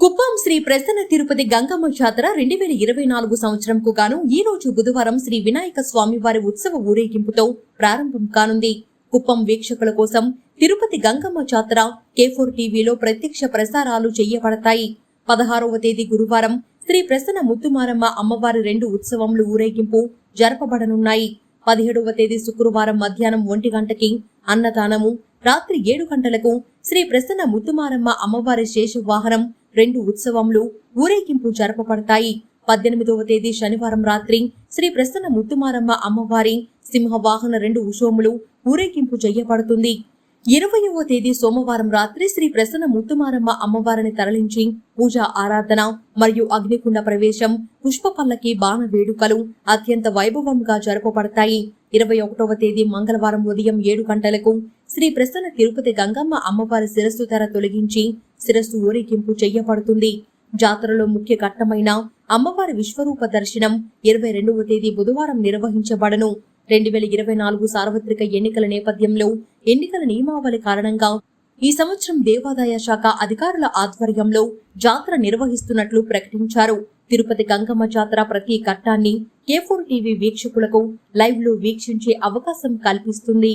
కుప్పం శ్రీ ప్రసన్న తిరుపతి గంగమ్మ జాతర రెండు వేల ఇరవై నాలుగు సంవత్సరంకు గాను ఈ రోజు బుధవారం శ్రీ వినాయక స్వామివారి ఉత్సవ ఊరేగింపుతో ప్రారంభం కానుంది. కుప్పం వీక్షకుల కోసం తిరుపతి గంగమ్మ జాతర కేఫోర్ టీవీలో ప్రత్యక్ష ప్రసారాలు చేయబడతాయి. పదహారవ తేదీ గురువారం శ్రీ ప్రసన్న ముత్తుమారమ్మ అమ్మవారి రెండు ఉత్సవములు ఊరేగింపు జరపబడనున్నాయి. పదిహేడవ తేదీ శుక్రవారం మధ్యాహ్నం ఒంటి గంటకి అన్నదానము రాత్రి ఏడు గంటలకు శ్రీ ప్రసన్న ముత్తుమారమ్మ అమ్మవారి శేషవాహనం రెండు ఉత్సవములు ఊరేగింపు జరపబడతాయి. పద్దెనిమిదవ తేదీ శనివారం రాత్రి శ్రీ ప్రసన్న ముత్తుమారమ్మ అమ్మవారి సింహవాహన రెండు ఉషోములు ఊరేగింపు చేయబడుతుంది ఇరవయవ తేదీ సోమవారం రాత్రి శ్రీ ప్రసన్న ముత్తుమారమ్మ అమ్మవారిని తరలించి పూజ ఆరాధన మరియు అగ్నికుండ ప్రవేశం పుష్ప పల్లకి బాణ వేడుకలు అత్యంత వైభవంగా జరపబడతాయి. ఇరవై ఒకటవ తేదీ మంగళవారం ఉదయం ఏడు గంటలకు శ్రీ ప్రసన్న తిరుపతి గంగమ్మ అమ్మవారి శిరస్సు ధర తొలగించి శిరస్సు ఊరేగింపు చేయబడుతుంది. జాతరలో ముఖ్య ఘట్టమైన అమ్మవారి విశ్వరూప దర్శనం ఇరవై రెండవ తేదీ బుధవారం నిర్వహించబడను. రెండు వేల ఇరవై నాలుగు సార్వత్రిక ఎన్నికల నేపథ్యంలో ఎన్నికల నియమావళి కారణంగా ఈ సంవత్సరం దేవాదాయ శాఖ అధికారుల ఆధ్వర్యంలో జాతర నిర్వహిస్తున్నట్లు ప్రకటించారు. తిరుపతి గంగమ్మ జాతర ప్రతి ఘట్టాన్ని కేఫోర్ టీవీ వీక్షకులకు లైవ్లో వీక్షించే అవకాశం కల్పిస్తుంది.